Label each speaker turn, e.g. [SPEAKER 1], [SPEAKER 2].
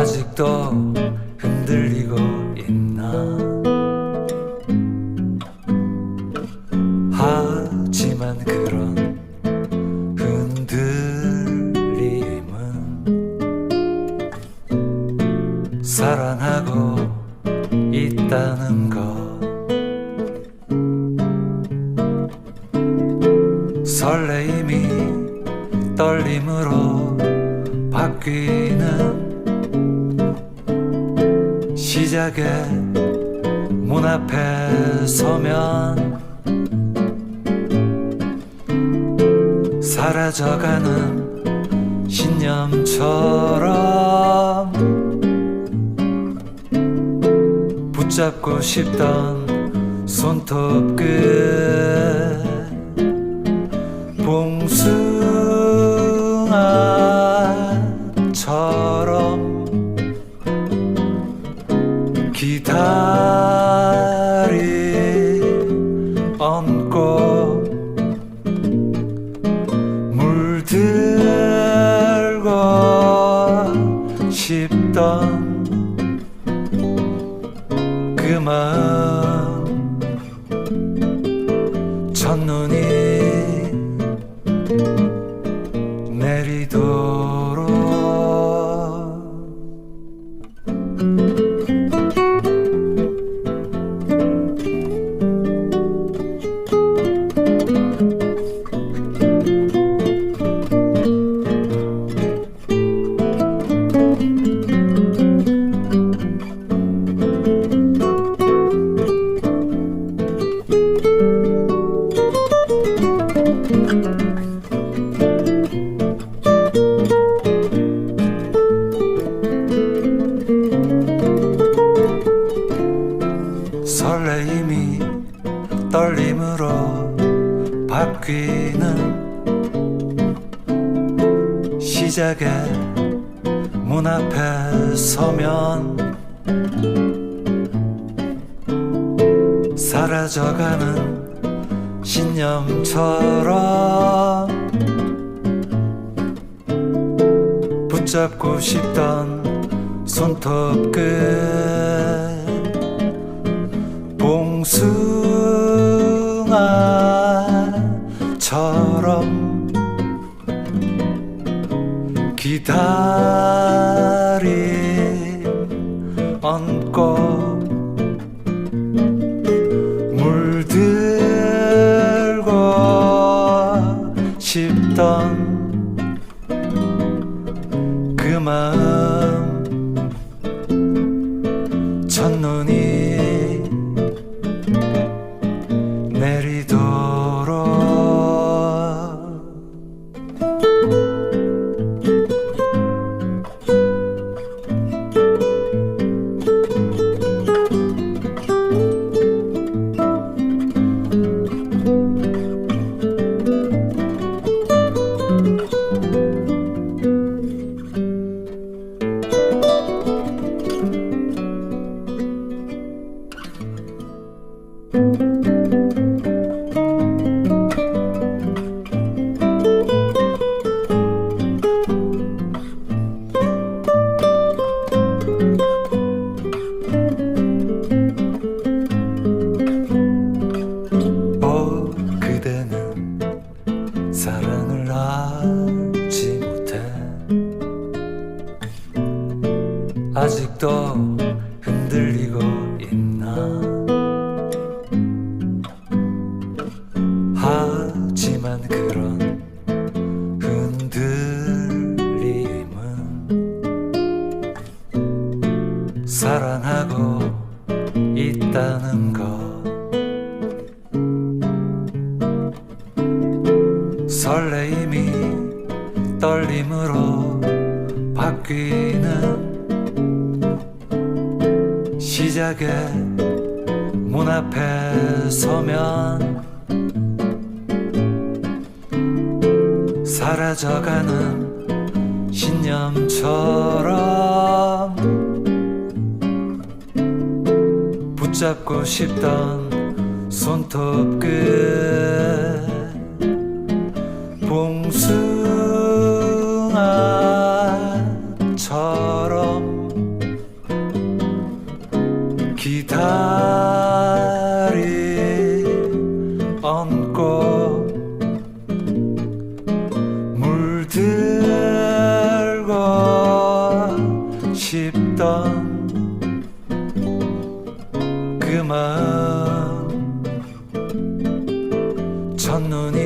[SPEAKER 1] 아직 사랑하고 있다는 것. 설레임이 떨림으로 바뀌는 시작의 문 앞에 서면 사라져가는 신념처럼 붙잡고 싶던 손톱 끝 봉숭 그 바뀌는 시작의 문 앞에 서면 사라져가는 신념처럼 붙잡고 싶던 손톱 끝 봉숭 아처럼 기다리 얹고 물들고 싶던 그 마음 사랑을 알지 못해. 아직도 흔들리고 있나? 하지만 그런 흔들림은 사랑하고 있다는 것 설레임이 떨림으로 바뀌는 시작의 문 앞에 서면 사라져가는 신념처럼 붙잡고 싶던 손톱 끝 기다리 얹고 물들고 싶던 그 마음. 첫눈이